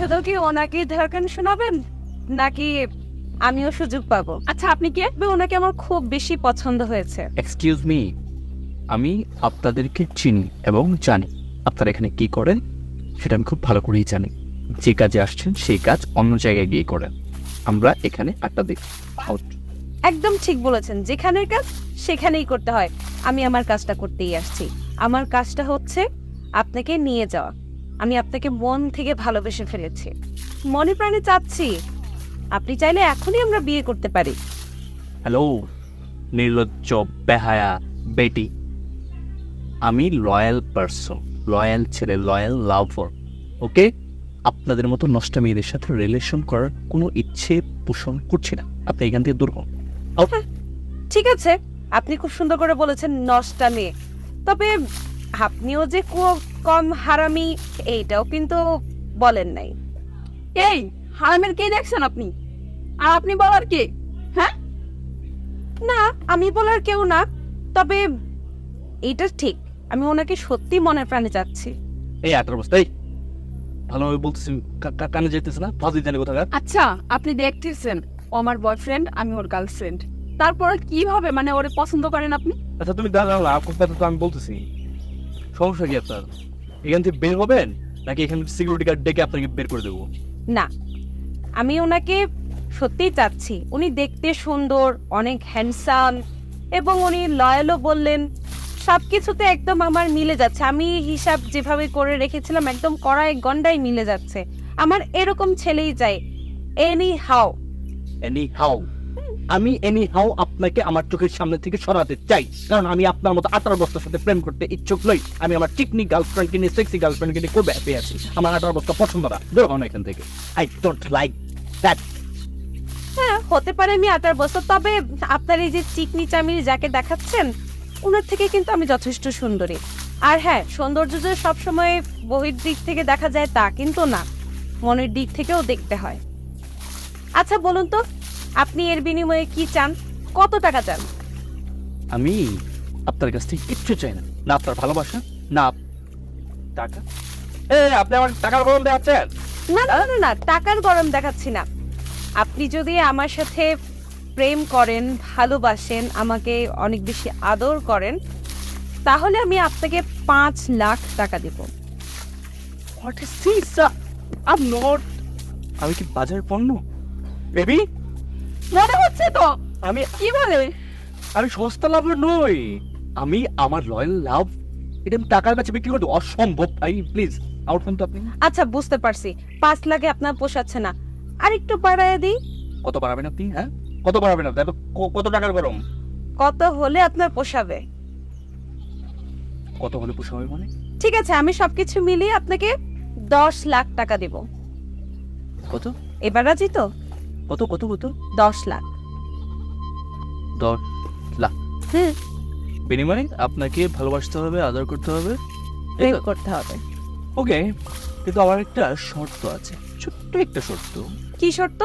শুধু কি ওনাকে ধারকান শোনাবেন? নাকি আমিও সুযোগ পাবো? আচ্ছা আপনি কে? ওনাকে আমার খুব বেশি পছন্দ হয়েছে। এক্সকিউজ মি আমি আপনাদেরকে চিনি এবং জানি আপনারা এখানে কি করেন সেটা আমি খুব ভালো করেই জানি। যে কাজে আসছেন সেই কাজ অন্য জায়গায় গিয়ে করেন। আমরা এখানে আড্ডা দিই. একদম ঠিক বলেছেন। যেখানের কাজ সেখানেই করতে হয়। আমি আমার কাজটা করতেই আসছি। আমার কাজটা হচ্ছে আপনাকে নিয়ে যাওয়া। আমি আপনাকে মন থেকে ভালোবেসে ফেলেছি। মনে প্রাণে চাচ্ছি আপনি চাইলে এখনই আমরা বিয়ে করতে পারি। হ্যালো নির্লজ্জ বেহায়া বেটি। আমি লয়াল পারসন লয়াল ছেলে লয়াল লাভার ওকে? আপনাদের মতো নষ্ট মেয়েদের সাথে রিলেশন করার কোনো ইচ্ছে পোষণ করছি না। আপনি এখান থেকে দূর হন। ঠিক আছে। আপনি খুব সুন্দর করে বলেছেন নষ্টা মেয়ে। তবে আপনিও যে কম হারামি এইটাও কিন্তু বলেন নাই। এই হারামের কে দেখছেন আপনি? আর আপনি বলার কে? হ্যাঁ? না আমি বলার কেউ না তবে এটা ঠিক আমি ওনাকে সত্যি মনের প্রাণে চাচ্ছি। এই আটার অবস্থায় ভালোভাবে বলতেছি কানে যেতেছে না? ফাঁসি জানি কোথাকার? আচ্ছা আপনি দেখতেছেন ও আমার বয়ফ্রেন্ড আমি ওর গার্লফ্রেন্ড তারপর কীভাবে মানে ওরে পছন্দ করেন আপনি? আচ্ছা তুমি দাঁড়াও না আপনার তো আমি বলতেছি। সমস্যা কি আপনার? এখান থেকে বের হবেন? নাকি এখানে সিকিউরিটি গার্ড ডেকে আপনাকে বের করে দেবো? না আমি ওনাকে সত্যিই চাচ্ছি। উনি দেখতে সুন্দর অনেক হ্যান্ডসাম এবং উনি লয়ালও বললেন সব কিছুতে একদম আমার মিলে যাচ্ছে। আমি হিসাব যেভাবে করে রেখেছিলাম একদম কড়াই গন্ডাই মিলে যাচ্ছে। আমার এরকম ছেলেই চাই এনি হাও এনি হাউ আমি এনি হাও আপনাকে আমার চোখের সামনে থেকে সরাতে চাই। কারণ আমি আপনার মতো আঠারো বস্তার সাথে প্রেম করতে ইচ্ছুক নই। আমি আমার চিকনি গার্লফ্রেন্ডকে নিয়ে সেক্সি গার্লফ্রেন্ডকে নিয়ে খুব হ্যাপি আছি। আমার আঠারো বস্তা পছন্দ না। দূর হন এখান থেকে। আই ডোন্ট লাইক দ্যাট হ্যাঁ হতে পারে আমি আটার বস্তা, তবে আপনার এই যে চিকনি চামির যাকে দেখাচ্ছেন ওনার থেকে কিন্তু আমি যথেষ্ট সুন্দরী। আর হ্যাঁ সৌন্দর্য যে সবসময় বহির দিক থেকে দেখা যায় তা কিন্তু না। মনের দিক থেকেও দেখতে হয়। আচ্ছা বলুন তো আপনি এর বিনিময়ে কি চান? কত টাকা চান? আমি আপনার কাছ থেকে কিচ্ছু চাই না। না আপনার ভালোবাসা না টাকা। এ আপনি আমার টাকার গরম দেখাচ্ছেন? না না না না টাকার গরম দেখাচ্ছি না। আপনি যদি আমার সাথে প্রেম করেন ভালোবাসেন আমাকে অনেক বেশি আদর করেন তাহলে আমি আপনাকে পাঁচ লাখ টাকা দেব। What is this I not আমি কি বাজার পণ্য? বেবি মনে হচ্ছে তো? আমি কীভাবে? আমি সস্তা লাভ নই। আমি আমার লয়াল লাভ এটা আমি টাকার কাছে বিক্রি করে দেবো। অসম্ভব ভাই প্লিজ আউট ফোন তো আপনি। আচ্ছা বুঝতে পারছি। পাঁচ লাখে আপনার পোষাচ্ছে না। আর একটু বাড়ায় দিই। কত বাড়াবেন আপনি হ্যাঁ? কত বাড়াবেন আপনি? এত কত টাকার গরম? কত হলে আপনার পোষাবে? কত হলে পুষো হবে মানে? ঠিক আছে আমি সবকিছু মিলিয়ে আপনাকে দশ লাখ টাকা দেব। কত? এবার রাজি তো? কত কত কত? দশ লাখ। দশ লাখ। হুম। বিনিময়ে আপনাকে ভালোবাসতে হবে আদর করতে হবে। প্রেম করতে হবে। ওকে কিন্তু আমার একটা শর্ত আছে। ছোট্ট একটা শর্ত। কি শর্ত?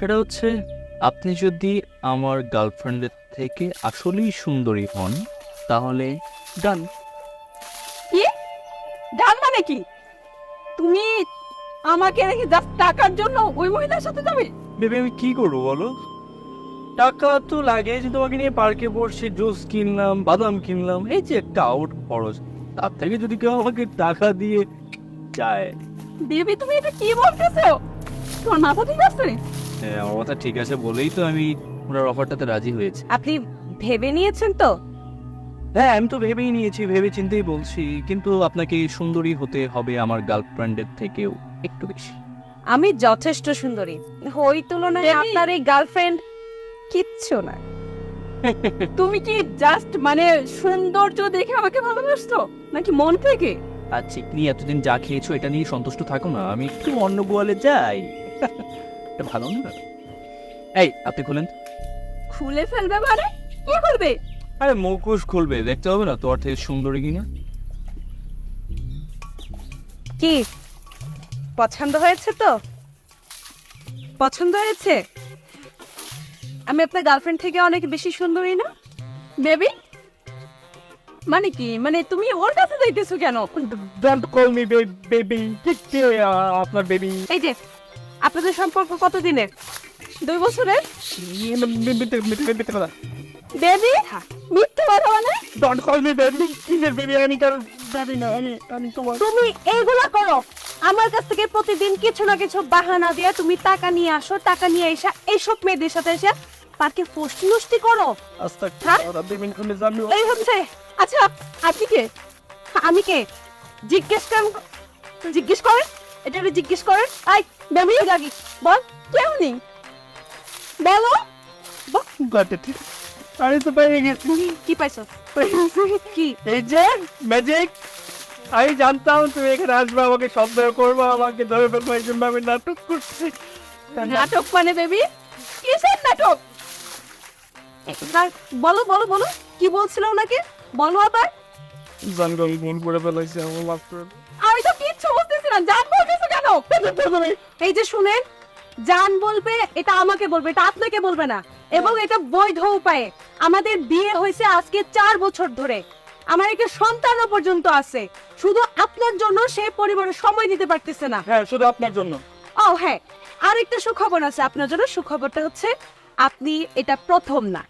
সেটা হচ্ছে আপনি যদি আমার গার্লফ্রেন্ডের থেকে আসলেই সুন্দরী হন তাহলে ডান কি? ডান মানে কি? তুমি আমাকে রেখে জাস্ট টাকার জন্য ওই মহিলার সাথে যাবে? বেবি আমি কি করব বলো? টাকা তো লাগে যে তোমাকে নিয়ে পার্কে বসে জুস কিনলাম বাদাম কিনলাম এই যে একটা আউট খরচ। তার থেকে যদি কেউ আমাকে টাকা দিয়ে যায় বেবি তুমি এটা কি বলতেছো? তোমার মাথা ঠিক আছে? হ্যাঁ আমার কথা ঠিক আছে বলেই তো আমি ওনার অফারটাতে রাজি হয়েছি। আপনি ভেবে নিয়েছেন তো? হ্যাঁ আমি তো ভেবেই নিয়েছি ভেবে চিন্তেই বলছি। কিন্তু আপনাকে সুন্দরী হতে হবে আমার গার্লফ্রেন্ডের থেকেও। একটু বেশি। আমি যথেষ্ট সুন্দরী। ওই তুলনায় আপনার এই গার্লফ্রেন্ড কিচ্ছু না। তুমি কি জাস্ট মানে সৌন্দর্য দেখে আমাকে ভালোবাসতো নাকি মন থেকে? আর চিকনি এতদিন যা খেয়েছো এটা নিয়ে সন্তুষ্ট থাকো না। আমি একটু অন্য গোয়ালে যাই। এটা ভালো না? এই আপনি খুলেন। খুলে ফেলবে মানে? কি করবে আরে মুখোশ খুলবে। দেখতে হবে না তোর থেকে সুন্দরী কিনা। কি? পছন্দ হয়েছে তো? পছন্দ হয়েছে? আমি আপনার গার্লফ্রেন্ড থেকে অনেক বেশি সুন্দরী না? বেবি মানে কি? মানে তুমি ওর কাছে যাইতেছো কেন? ডোন্ট কল মি বেবি কে আপনার বেবি এই যে আপনাদের সম্পর্ক কতদিনের? দুই বছরের? বেবি মিথ্যে কথা মানে ডোন্ট কল মি বেবি কিসের বেবি আমি কার বেবি না আমি আমি তোমার তুমি এইগুলা করো। আমার কাছ থেকে প্রতিদিন কিছু না কিছু বাহানা দিয়ে তুমি টাকা নিয়ে আসো টাকা নিয়ে এসে এইসব মেয়েদের সাথে এসে পার্কে ফষ্টি নষ্টি করো। হ্যাঁ? এই হচ্ছে। আচ্ছা আপনি কে? আমি কে? জিজ্ঞেস করেন জিজ্ঞেস করেন? এটা জিজ্ঞেস করেন। আই বেবি লাগি বল কেউ নেই। বলো। গাতে ঠিক। আরে তো পেয়ে গেছি। কি পাইছো? কি? এই যে ম্যাজিক আমি জানতাম তুমি এখানে আসবে আমাকে শব্দ করব আমাকে ধরে ফেলব এই জন্য আমি নাটক করছি। নাটক মানে বেবি? কিসের নাটক? বলো বলো বলো কি বলছিল ওনাকে? বলো আবার। জানগো আমি ভুল করে ফেলাইছি আমার মাফ করে আমি তো কিচ্ছু বুঝতেছি না জান বলতেছো কেন? এই যে শুনেন জান বলবে এটা আমাকে বলবে এটা আপনাকে বলবে না। এবং এটা বৈধ উপায়ে। আমাদের বিয়ে হয়েছে আজকে চার বছর ধরে। আমার একটা সন্তানও পর্যন্ত আছে। শুধু আপনার জন্য সে পরিবারে সময় দিতে পারতেছে না। হ্যাঁ শুধু আপনার জন্য। ও হ্যাঁ। আরেকটা সুখবর আছে আপনার জন্য। সুখবরটা হচ্ছে আপনি এটা প্রথম না।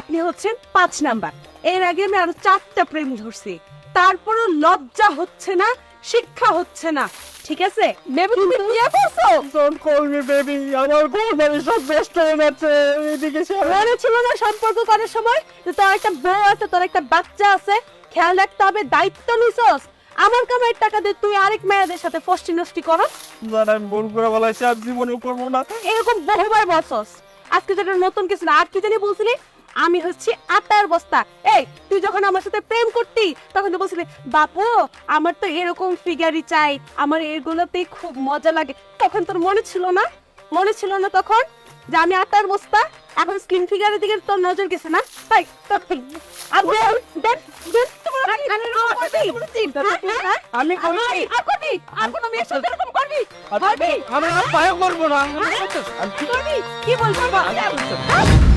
আপনি হচ্ছেন পাঁচ নাম্বার। এর আগে আমি আরও চারটা প্রেম ধরছি। তারপরও লজ্জা হচ্ছে না শিক্ষা হচ্ছে না। ঠিক আছে? বেবি তুমি বিয়ে করছ? ডোন্ট কল মি বেবি আমার বোন আমি সব ব্যস্ত হয়ে গেছে এদিকে সে মনে ছিল না সম্পর্ক করার সময় যে তোর একটা বউ আছে তোর একটা বাচ্চা আছে। খেয়াল রাখতে হবে দায়িত্ব নিছস। আমার কামাইয়ের টাকা দিয়ে তুই আরেক মেয়েদের সাথে ফষ্টি নষ্টি করো জানা আমি ভুল করে বলাইছি আর জীবনে করব না। এরকম বহুবার বসস আজকে যেটা নতুন কিছু না আর কি জানি বলছিলি? আমি হচ্ছি আটার বস্তা। এই তুই যখন আমার সাথে প্রেম করতি তখন তো বলছিলি বাপু আমার তো এরকম ফিগারই চাই। আমার এগুলোতেই খুব মজা লাগে। তখন তোর মনে ছিল না? মনে ছিল না তখন? যে আমি আটার বস্তা এখন স্কিন ফিগারের দিকে তোর নজর গেছে না? তাই কানের হ্যাঁ? আমি আর করবি আর কোনো মেয়ের সাথে এরকম করবি? আমি আর পায়ে করব না। করবি কি বলব?